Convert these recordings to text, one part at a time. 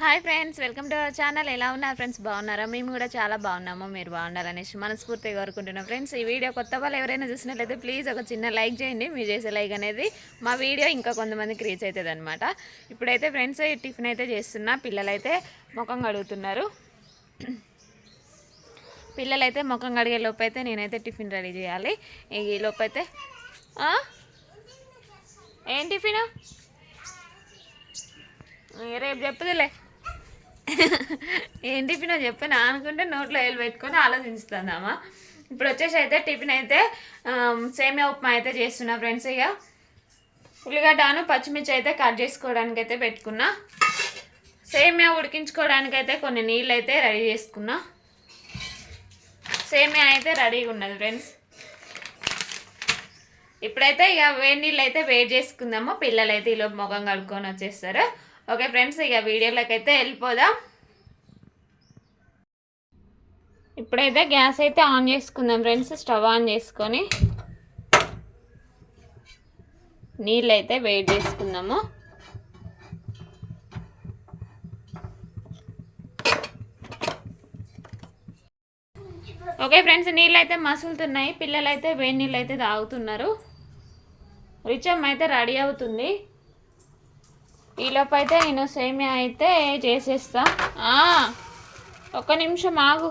Hi friends welcome to our channel. ఎలా ఉన్నారు friends? బాగున్నారా? మేము కూడా చాలా బాగున్నాము. మీరు బాగున్నారనేసి మనస్ఫూర్తిగా కోరుకుంటున్నాం. ఫ్రెండ్స్ ఈ వీడియో కొత్త వాళ్ళు ఎవరైనా చూసినట్లయితే ప్లీజ్ ఒక చిన్న లైక్ చేయండి. మీరు చేసే లైక్ అనేది మా వీడియో ఇంకా కొంతమందికి రీచ్ అవుతుంది అనమాట ఇప్పుడైతే ఫ్రెండ్స్ టిఫిన్ అయితే చేస్తున్నా. పిల్లలైతే ముఖం కడుగుతున్నారు. పిల్లలైతే ముఖం కడిగే లోపు అయితే నేనైతే టిఫిన్ రెడీ చేయాలి. ఈ లోపు అయితే ఏం టిఫిన్ రేపు చెప్పుదులే. ఏం టిఫిన్ చెప్పినా అనుకుంటే నోట్లో వేలు పెట్టుకొని ఆలోచిస్తుందామా ఇప్పుడు వచ్చేసి అయితే టిఫిన్ అయితే సేమియా ఉప్మా అయితే చేస్తున్నా ఫ్రెండ్స్ ఇక. ఉల్లిగడ్డను పచ్చిమిర్చి అయితే కట్ చేసుకోవడానికి అయితే పెట్టుకున్నా. సేమియా ఉడికించుకోవడానికి అయితే కొన్ని నీళ్ళు అయితే రెడీ చేసుకున్నా. సేమియా అయితే రెడీగా ఉన్నది ఫ్రెండ్స్. ఇప్పుడైతే ఇక వేడి నీళ్ళు అయితే వేడి చేసుకుందాము. పిల్లలు అయితే ఈలోపు ముఖం కడుక్కొని వచ్చేస్తారు. ఓకే ఫ్రెండ్స్ ఇక వీడియోలోకి అయితే వెళ్ళిపోదాం. ఇప్పుడైతే గ్యాస్ అయితే ఆన్ చేసుకుందాం ఫ్రెండ్స్. స్టవ్ ఆన్ చేసుకొని నీళ్ళు అయితే వేడి చేసుకుందాము. ఓకే ఫ్రెండ్స్ నీళ్ళు అయితే మసులుతున్నాయి. పిల్లలు అయితే వేడి నీళ్ళు అయితే తాగుతున్నారు. రిచమ్ అయితే రెడీ అవుతుంది. ఈలోపు అయితే నేను సేమియా అయితే చేసేస్తా. ఒక ఒక్క నిమిషం ఆగు.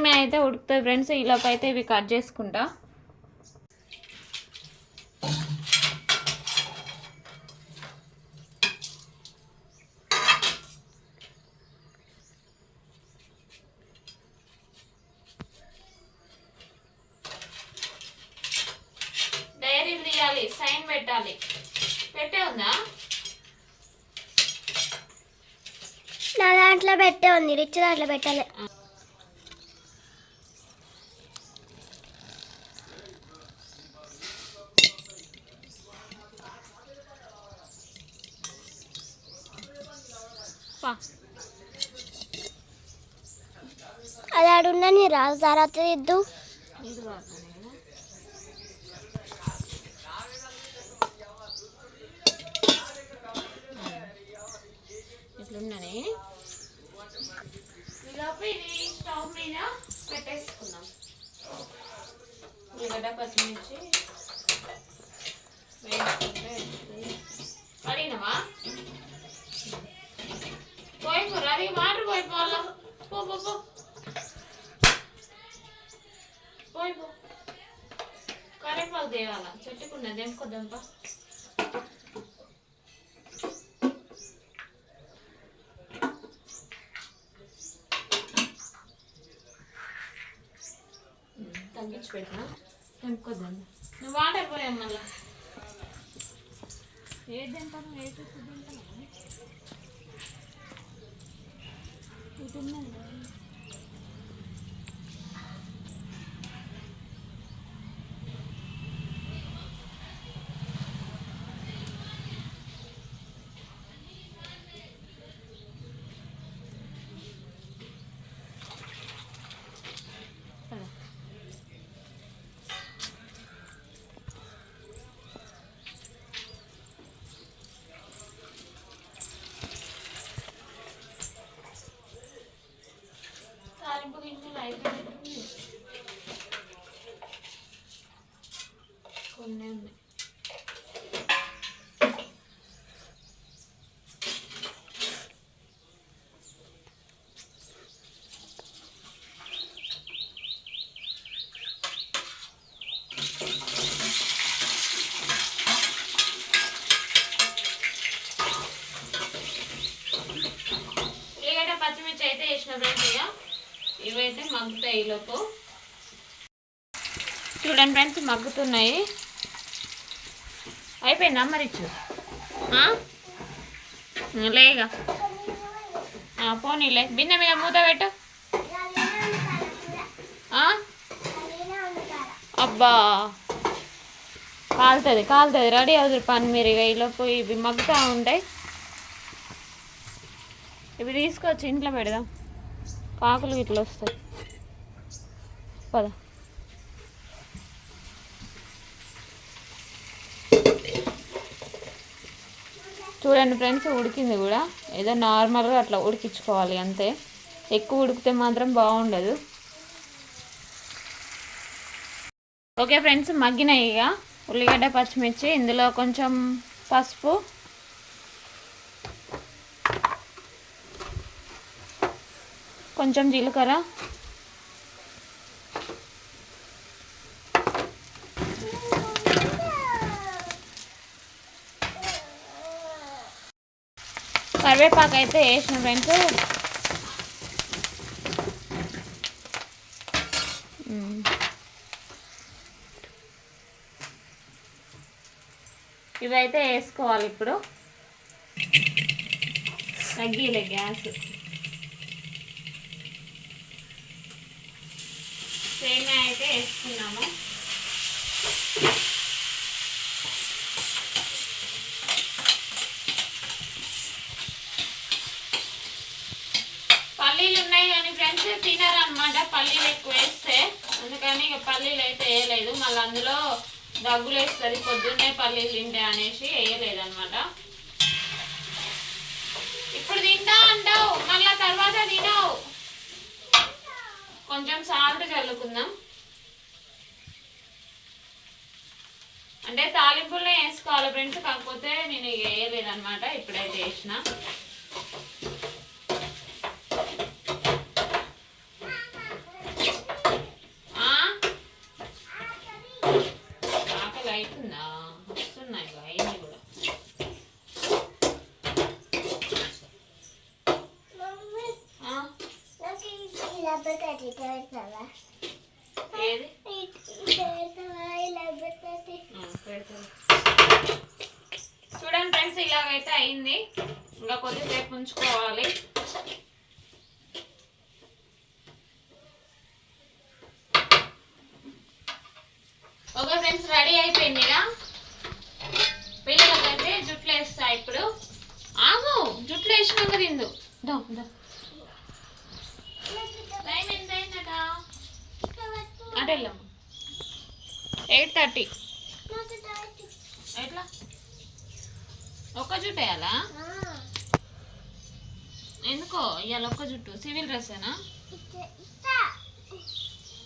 సేమియా అయితే ఉడుకుతుంది ఫ్రెండ్స్ ఈలోపు అయితే ఇవి కట్ చేసుకుంటా. డైరీ తీయాలి సైన్ పెట్టాలి. పెట్టే ఉందా? నా దాంట్లో పెట్టే ఉంది రిచ్ దాంట్లో పెట్టాలి. అది ఆడున్నా నీ రాజు తర్వాత ఇద్దు స్టవ్ మీద ఉల్లిగడ్డ పచ్చిమిర్చి. తేవాలా చెట్టుకున్నది దెంపుకోద్దాంపా తగ్గించి పెట్టినా తెంపుకోద్దాం నువ్వు వాటర్ పోయాం మళ్ళా ఏది తింటాను ఏ చూసి తింటాను ఇది ఉన్నది కదా. పద. తాలింపు గింజలు అయిపోయినట్టుంది కొన్ని ఉన్నాయి ఉల్లిగడ్డ పచ్చిమిర్చి అయితే వేసిన ఫ్రెండ్స్ ఇక ఇవైతే మగ్గుతాయి ఈలోపు చూడండి ఫ్రెండ్స్ మగ్గుతున్నాయి. అయిపోయిందా మరి ఇచ్చు? లేగా. పోనీలే బిన్న మీద మూత పెట్టు. ఆ? అబ్బా! కాలుతుంది కాలుతుంది. రెడీ అవుతుంది పని మీరు ఇక ఈలోపు ఇవి మగ్గుతూ ఉంటాయి. ఇవి తీసుకొచ్చి ఇంట్లో పెడదాం. కాకులు ఇట్లా వస్తాయి. పద. చూడండి ఫ్రెండ్స్ ఉడికింది కూడా. ఏదో నార్మల్గా అట్లా ఉడికించుకోవాలి అంతే. ఎక్కువ ఉడికితే మాత్రం బాగుండదు. ఓకే ఫ్రెండ్స్ మగ్గినాయి ఇక. ఉల్లిగడ్డ పచ్చిమిర్చి ఇందులో కొంచెం పసుపు. కొంచెం జీలకర్ర. కరివేపాకు అయితే వేసిన ఫ్రెండ్స్ ఇవైతే వేసుకోవాలి ఇప్పుడు. తగ్గిలే గ్యాస్. సేమియా అయితే వేసుకున్నాము పల్లీలు ఉన్నాయి తినరనమాట తినరు అనమాట పల్లీలు ఎక్కువ వేస్తే. అందుకని ఇక పల్లీలు అయితే వేయలేదు. మళ్ళీ అందులో దగ్గులు వేస్తుంది పొద్దున్నే పల్లీలు తింటే అనేసి వేయలేదు అనమాట ఇప్పుడు తింటా అంటావు మళ్ళా తర్వాత తినవు. కొంచెం సాల్ట్ చల్లుకుందాం. అంటే తాలింపుల్లో వేసుకోవాలి ఫ్రెండ్స్ కాకపోతే నేను ఇక వేయలేదు అనమాట ఇప్పుడైతే వేసిన ఆ? ఆకలి అవుతుందా వస్తున్నాయి ఇక అయింది కూడా ఆ? ఏది ఆ, పెడతాను. చూడండి ఫ్రెండ్స్ ఇలాగైతే అయింది. ఇంకా కొద్దిసేపు ఉంచుకోవాలి. ఓకే ఫ్రెండ్స్ రెడీ అయిపోయింది పిల్లలకైతే జుట్లు వేస్తా ఇప్పుడు. ఆగు జుట్లు వేసినాక తిందు. టైం ఎంత అయిందట అటు ఎయిట్ థర్టీ. ఎట్లా? ఒక్క జుట్టు వేయాలా ఎందుకో ఇవాళ ఒక్క జుట్టు? సివిల్ డ్రెస్సేనా?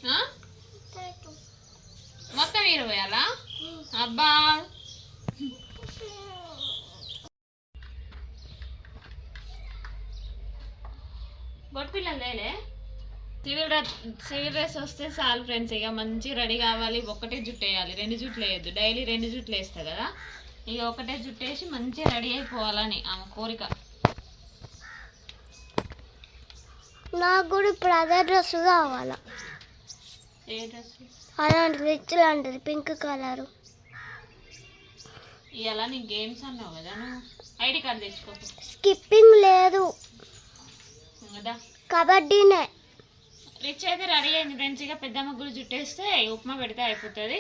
ఆ? మొత్తం ఇరవై అలా? అబ్బా! పట్టుపిల్లలు లేలే? సివిల్ డ్రెస్ సివిల్ డ్రెస్ వస్తే చాలు ఫ్రెండ్స్ ఇక మంచి రెడీ కావాలి ఒకటే జుట్టు వేయాలి. రెండు జుట్లు వేయద్దు. డైలీ రెండు జుట్లు వేస్తా కదా? ఇక ఒకటే జుట్టు వేసి మంచిగా రెడీ అయిపోవాలని ఆమె కోరిక. నాకు కూడా ఇప్పుడు అదే డ్రెస్ కావాలా? ఏ డ్రెస్? అలాంటి రిచ్ లాంటిది పింక్ కలర్. ఇవాళ నీ గేమ్స్ అన్నావు కదా నువ్వు? ఐడి కార్డు తెచ్చుకో. స్కిప్పింగ్ లేదు. కదా? కబడ్డీనే. రిచ్ అయితే రెడీ అయింది ఫ్రెండ్స్ ఇక పెద్ద ముగ్గురు జుట్టేస్తే ఉప్మా పెడితే అయిపోతుంది.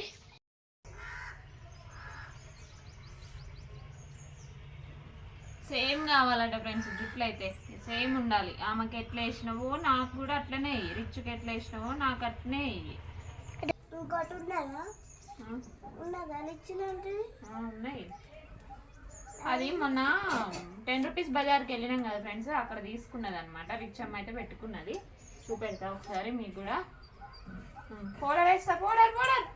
సేమ్ కావాలట ఫ్రెండ్స్ జుట్లు అయితే సేమ్ ఉండాలి. ఆమెకి ఎట్లా వేసినావో నాకు కూడా అట్లనే వెయ్యి రిచ్కి ఎట్లా వేసినావో నాకు అట్లనే వెయ్యి ఇంకోటి ఉన్నాయి. అది మొన్న టెన్ రూపీస్ బజార్కి వెళ్ళినాం కదా ఫ్రెండ్స్ అక్కడ తీసుకున్నది అనమాట రిచ్ అమ్మ అయితే పెట్టుకున్నది. చూపెడతా ఒకసారి మీకు కూడా. పౌడర్ వేస్తా పౌడర్ పౌడర్!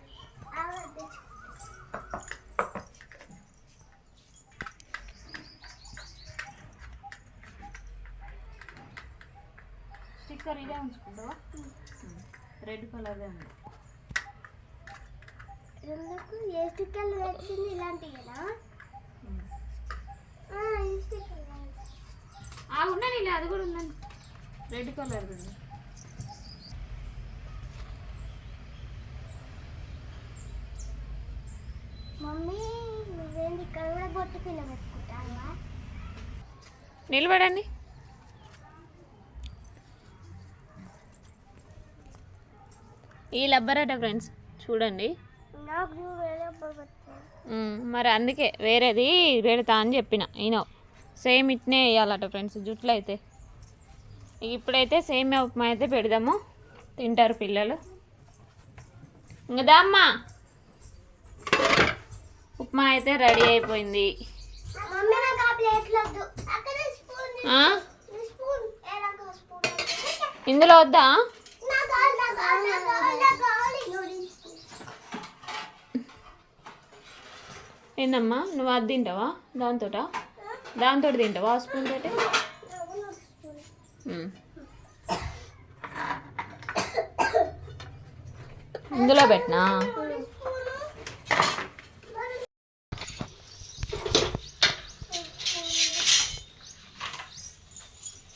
స్టిక్కర్ ఇదే ఉంచుకుంటావా? రెడ్ కలర్దే ఉంది. ఎందుకు? ఏ స్టిక్కర్లు వచ్చింది ఇలాంటివేనా ఉమ్. ఆ, ఇలా అది కూడా ఉందండి. రెడ్ కలర్ ఉంది. మమ్మీ నువ్వేంది ఇక్కడ కూడా బొట్టు పిల్ల పెట్టుకుంటావా? నిలబడండి. ఈ లబ్బర్ అట ఫ్రెండ్స్ చూడండి. మరి అందుకే వేరేది పెడతా అని చెప్పిన ఈయన సేమ్ ఇట్నే వేయాలట ఫ్రెండ్స్ జుట్లు అయితే. ఇప్పుడైతే సేమ్ ఉప్మా అయితే పెడదాము తింటారు పిల్లలు. ఇంకా దామ్మా ఉప్మా అయితే రెడీ అయిపోయింది. ఇందులో వద్దా? ఏందమ్మా? నువ్వు అది తింటావా? దాంతో దాంతో తింటావా? ఆ స్పూన్ తోటి? ఇందులో పెట్టినా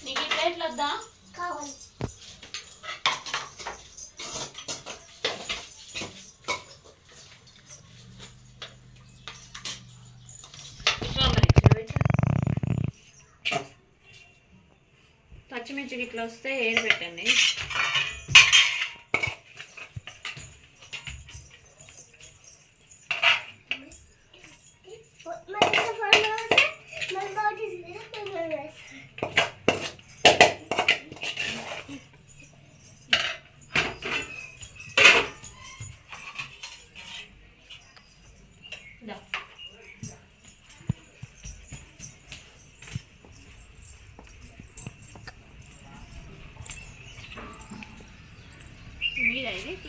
నీకు ఈ ప్లేట్లు వద్దా కావాలి ఇట్లా మరి ఇట్లా పెట్టు. పచ్చిమిర్చి ఇట్లా వస్తే ఏరు పెట్టండి?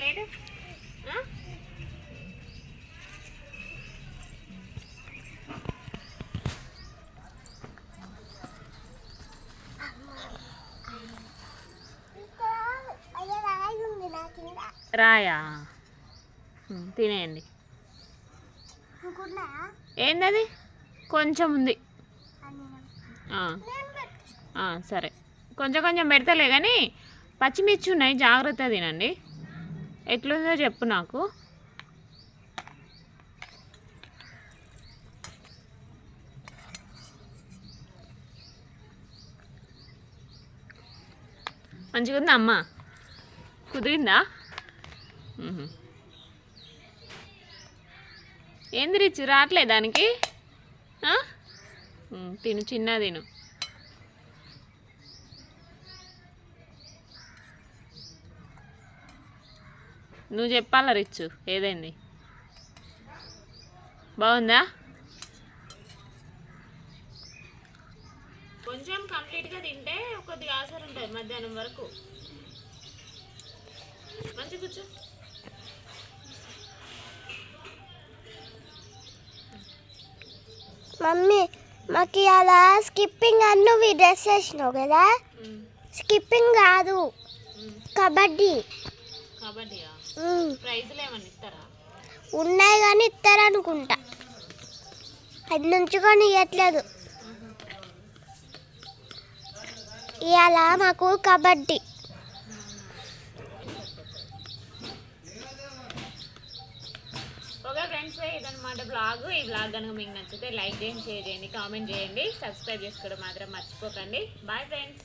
ప్లేట్? అయ్యో రాయి. తినేయండి. ఏందది? కొంచెం ఉంది. సరే. కొంచెం కొంచెం పెడతలే కానీ పచ్చిమిర్చి ఉన్నాయి. జాగ్రత్త తినండి. ఎట్లుందో చెప్పు నాకు. మంచిగా ఉందా అమ్మ? కుదిరిందా? ఏంది రిచ్ రావట్లే దానికి? తిను చిన్న తిను. నువ్వు చెప్పాలా రిచ్చు? ఏదైంది? బాగుందా? కొంచెం కంప్లీట్గా తింటే కొద్దిగా ఆసరు ఉంటుంది మధ్యాహ్నం వరకు. మంచి కూర్చో. మమ్మీ మాకు అలా స్కిప్పింగ్ అని నువ్వు డ్రెస్ వేసినావు కదా? స్కిప్పింగ్ కాదు. కబడ్డీ. కబడ్డీయా? ఉమ్, ప్రైజ్లు ఏమన్నా ఇస్తారా? ఉన్నాయి కానీ ఇస్తారనుకుంటా. అది నుంచుకొని ఇవ్వట్లేదు ఇవాళ మాకు కబడ్డీ. ఓకే ఫ్రెండ్స్ ఇదన్నమాట బ్లాగ్. ఈ బ్లాగ్ కనుక మీకు నచ్చితే లైక్ చేయండి షేర్ చేయండి కామెంట్ చేయండి. సబ్స్క్రైబ్ చేసుకోవడం మాత్రం మర్చిపోకండి. Bye friends